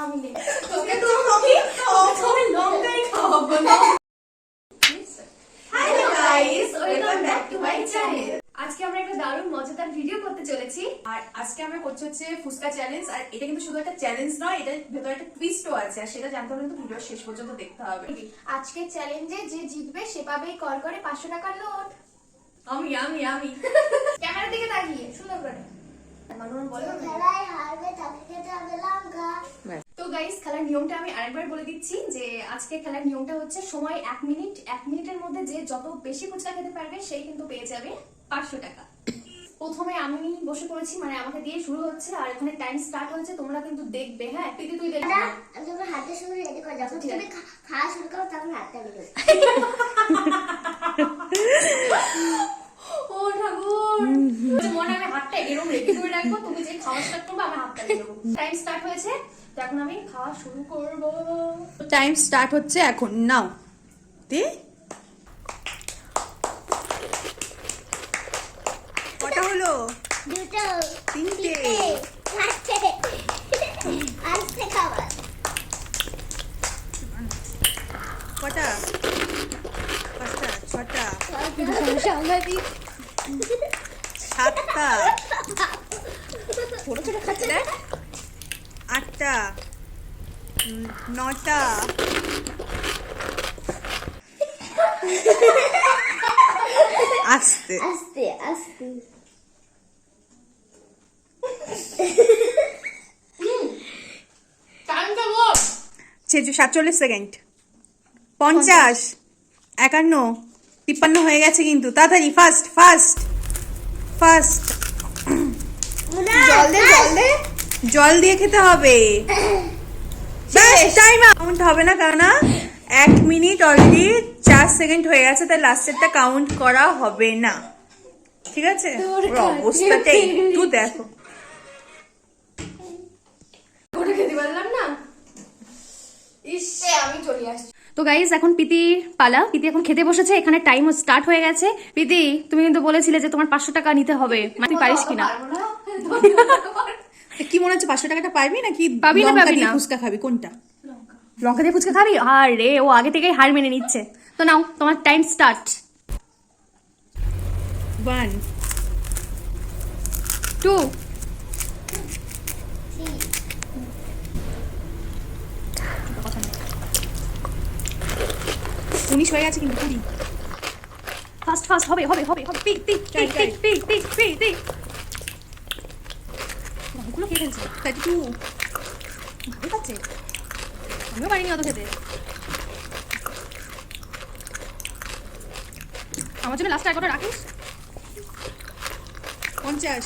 আমি নেই তোকে তো আমি আমি লঙ্কাই খাওয়াবো না। Hello guys welcome back to my channel আজকে আমরা একটা দারুণ মজাদার ভিডিও করতে চলেছি। আর আজকে আমরা করছি হচ্ছে ফুচকা চ্যালেঞ্জ আর এটা কিন্তু শুধু একটা চ্যালেঞ্জ নয় এটা ভেতরে একটা টুইস্টও আছে আর সেটা জানতে হলে কিন্তু ভিডিও শেষ পর্যন্ত দেখতে হবে। আজকে চ্যালেঞ্জে যে জিতবে সে পাবেই কল করে পাঁচশো টাকার নোট আমি আমি আমি। ক্যামেরার দিকে তাকিয়ে সুন্দর করে। মানুষ বলো না। খেলায় হারবে তাকে খেতে হবে তো গাইস খেলার নিয়মটা আমি আরেকবার বলে দিচ্ছি যে আজকে খেলার নিয়মটা হচ্ছে সময় এক মিনিট। এক মিনিটের মধ্যে যে যত বেশি ফুচকা খেতে পারবে সেই কিন্তু পেয়ে যাবে পাঁচশো টাকা। প্রথমে আমি বসে পড়েছি মানে আমাকে দিয়ে শুরু হচ্ছে আর এখানে টাইম স্টার্ট হয়েছে তোমরা কিন্তু দেখবে। হ্যাঁ প্রীতি তুই দেখবে। আমি যখন হাতে শুরু রেডি করে। যখন তুমি খাওয়া শুরু করো তখন হাতটা বেরোবে ও ঠাকুর। মনে আমি হাতটা এরকম যে খাওয়া স্টার্ট করবে আমি হাতটা বেরোবো টাইম স্টার্ট হয়েছে তো এখন আমি খাওয়া শুরু করব। টাইম স্টার্ট হচ্ছে এখন। নাও তে কটা হলো? দুটো। তিনটে। আস্তে খাবার। কটা? পাঁচটা ছটা। সাংঘাতিক সাতটা। দেখ। আটটা। নটা আস্তে। আস্তে আস্তে। ছেচু সাতচল্লিশ সেকেন্ড। পঞ্চাশ। একান্ন। তিপ্পান্ন হয়ে গেছে কিন্তু। তাড়াতাড়ি ফার্স্ট ফার্স্ট ফার্স্ট জল দে জল দে। জল দিয়ে খেতে হবে। টাইম কাউন্ট হবে না কেননা এক মিনিট অলরেডি চার সেকেন্ড হয়ে গেছে তাই লাস্টেরটা কাউন্ট করা হবে না। ঠিক আছে? অবস্থাটা একটু দেখো। তো গাইজ এখন পিতির পালা। পিতি এখন খেতে বসেছে এখানে টাইম স্টার্ট হয়ে গেছে। পিতি তুমি কিন্তু বলেছিলে যে তোমার পাঁচশো টাকা নিতে হবে। মানে তুই পারিস কিনা? কি মনে হচ্ছে পাঁচশো টাকাটা পারবি নাকি পাবি না, পাবি না। ফুচকা খাবি? কোনটা? লঙ্কা। দিয়ে ফুচকা খাবি? আর রে ও আগে থেকেই হার মেনে নিচ্ছে। তো নাও তোমার টাইম স্টার্ট ওয়ান টু উনিশ হয়ে গেছে কিন্তু কুড়ি। ফাস্ট ফাস্ট হবে হবে হবে হবে। Pick pick pick pick pick pick pick ভালো আমার জন্য রাখিস পঞ্চাশ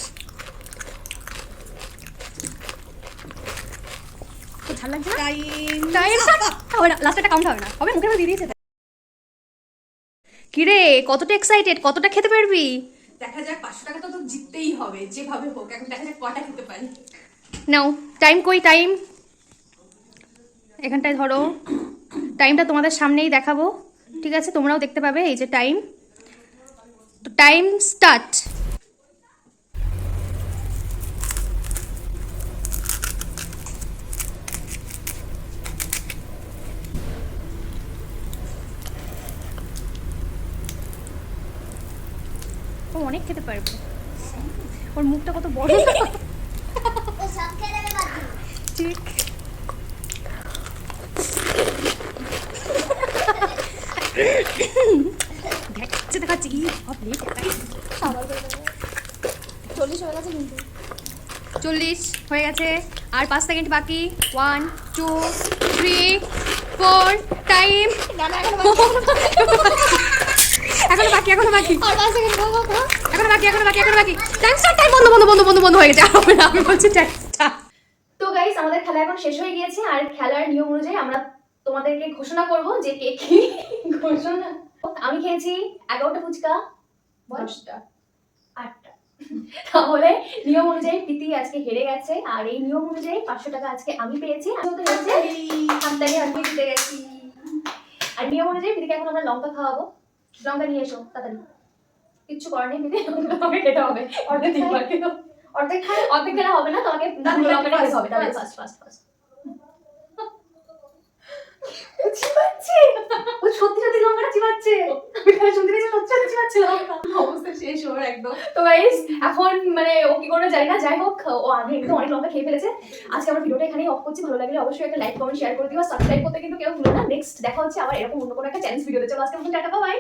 ঝাল টাইম টাইম লাস্ট একটা হবে না হবে মুখে দিয়ে দিয়েছে কিরে কতটা এক্সাইটেড কতটা খেতে পারবি? দেখা যাক, পাঁচশো টাকা তো জিততেই হবে, যেভাবে হোক, এখন দেখা যাক কটা খেতে পারি। নাও টাইম কই টাইম এখানটায় ধরো টাইমটা তোমাদের সামনেই দেখাবো, ঠিক আছে? তোমরাও দেখতে পাবে এই যে টাইম তো টাইম স্টার্ট ও অনেক খেতে পারবে। ওর মুখটা কত বড়। ঠিক। দেখাচ্ছে দেখাচ্ছে চল্লিশ হয়ে গেছে কিন্তু। চল্লিশ হয়ে গেছে। আর পাঁচ সেকেন্ড বাকি। One two three four time এখনও বাকি এখনও বাকি। এখনও বাকি এখনও বাকি এখনও বাকি। টাইম টাইম বন্ধ বন্ধ বন্ধ বন্ধ বন্ধ হয়ে গেছে। আর হবে না আমি বলছি টাইম তো গাইস আমাদের খেলা এখন শেষ হয়ে গিয়েছে আর খেলার নিয়ম অনুযায়ী আমরা তোমাদেরকে ঘোষণা করব যে কে কি ঘোষণা। আমি খেয়েছি এগারোটা ফুচকা দশটা আটটা। তাহলে নিয়ম অনুযায়ী প্রীতি আজকে হেরে গেছে আর এই নিয়ম অনুযায়ী পাঁচশো টাকা আজকে আমি পেয়েছি। আমি তো হেরেছে হাততালি জিতে গেছি। আর নিয়ম অনুযায়ী প্রীতিকে এখন আমরা লঙ্কা খাওয়াবো। লঙ্কা নিয়ে এসো তাড়াতাড়ি। কিচ্ছু করার নেই তোমাকে খেতে হবে। অর্ধেক তিনবার অর্ধেক অর্ধেক খেলা হবে না তোমাকে পুরো লঙ্কাটা খেতে হবে। তাহলে ফার্স্ট ফার্স্ট ফার্স্ট চিবাচ্ছে। ও সত্যি সত্যি লঙ্কাটা চিবাচ্ছে। আমি খালি শুনতে পেয়েছি সত্যি সত্যি চিবাচ্ছে লঙ্কা। অবস্থা শেষ ওর একদম। তো গাইস এখন মানে ও কি করবে জানি না যাই হোক ও আগে একটু অনেক লঙ্কা খেয়ে ফেলেছে। আজকে আমার ভিডিওটা এখানেই অফ করছি। ভালো লাগলে অবশ্যই একটা লাইক কমেন্ট শেয়ার করে দিও। সাবস্ক্রাইব করতে কিন্তু কেউ ভুলো না। নেক্সট দেখা হচ্ছে আবার এরকম অন্য কোনো একটা চ্যালেঞ্জ ভিডিওতে চলো আজকে মতো টাটা বাই